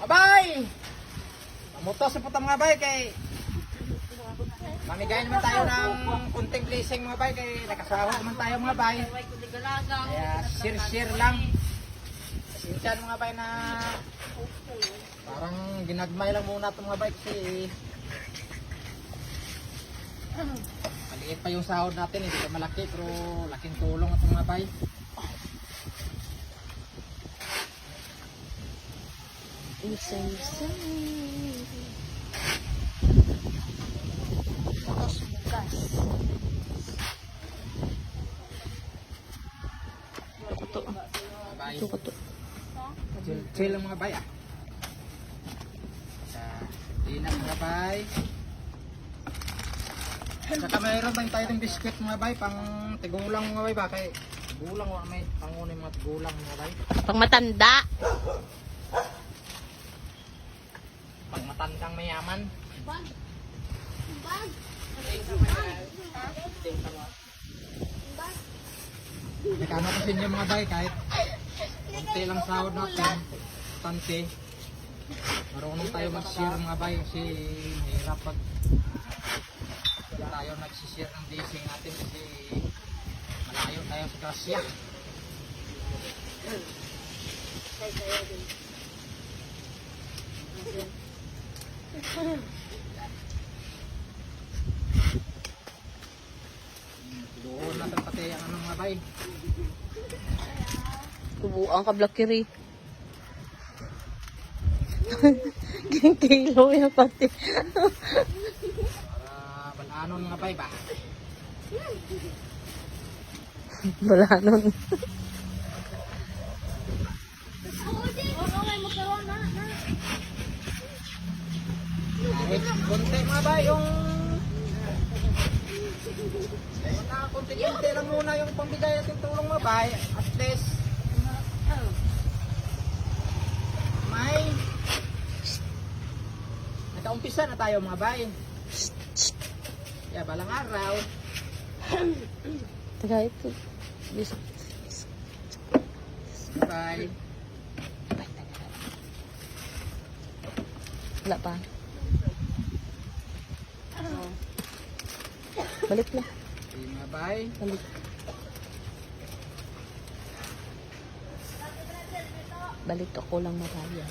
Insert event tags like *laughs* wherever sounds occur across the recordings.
Abay! Pamutos sa puta mga bay kay Mamigay naman tayo ng kunting blessing mga bay kay nakasawa naman tayo mga bay. Kaya share-share lang. Pasensya mga bay na parang ginagmay lang muna itong mga bay kasi maliit pa yung sahod natin, hindi pa malaki pero laking tulong itong mga bay. Isa-isa. Tapos bukas. Ito. Mga bay. Ito ko to. Chill, lang mga bay ah. Sa dinas mga bay. Saka mayroon tayong tayo ng biskwit mga bay, pang tigulang mga bay ba? Kay gulang may pangunay mga tigulang mga bay. Pang matanda. Pag matandang mayaman. Nagkano kasi niyo mga bay kahit konti lang sahod natin, tante. Marunong tayo mag-share mga bay kasi mahirap pag tayo nagsishare ng blessing natin kasi malayo tayo sa grasya. Doon natin pati ang ano mga bay. Tubuan ka, Blackberry. *laughs* Kilo yan pati. Para balanon mga bay ba? *laughs* Kahit konti mga bay yung Konti-konti lang muna yung pambigay natin tulong mga bay. At least may nagkaumpisa na tayo mga bay. Yeah, balang araw. Taga ito. Bye. Wala pa. Balik na. Bay. Balik. Ako lang maraya.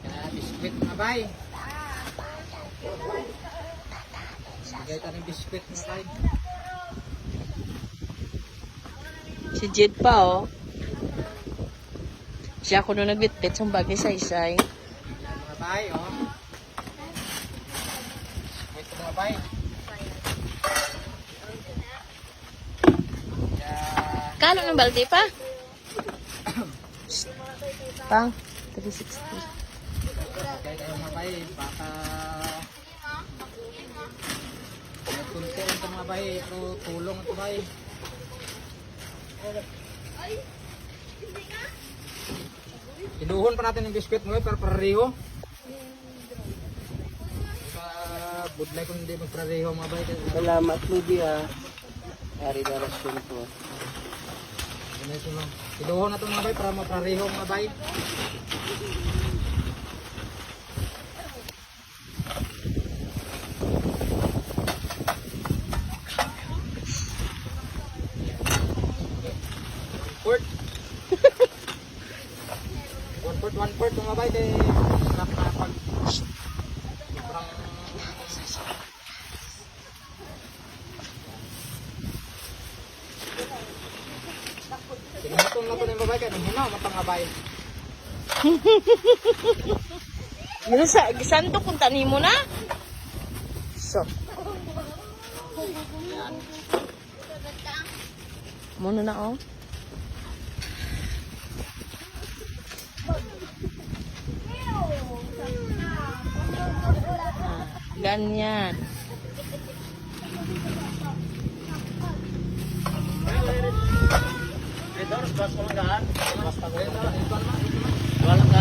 Kaya biskwit mga bay. Bigay tayo ng biskwit mga bay. Si Jed pa oh. Siya ako nung nagbitbit sa bagay sa isay. Mga bay, oh. Yeah. Kalo ng balde pa? Pang 360. Kaya tayo mga bay, baka... May kunti lang ito mga bay, pero tulong ito bay. Inuhon pa natin yung biskwit mo, pero pareho. Sa budlay kung hindi magpareho mga bay. Salamat, Lubi, ah. Hari darasyon. Ganito lang. Inuhon na ito mga bay para mapareho mga bay. Port. *laughs* one port, one port mga bay. Sarap na pag Tinutong na ito ng babae kaya hinaw matang abay. *laughs* Yun sa gisanto kung tani mo na. So. Muna na oh. Ah, ganyan. Ito, oras bas ko lang gaan.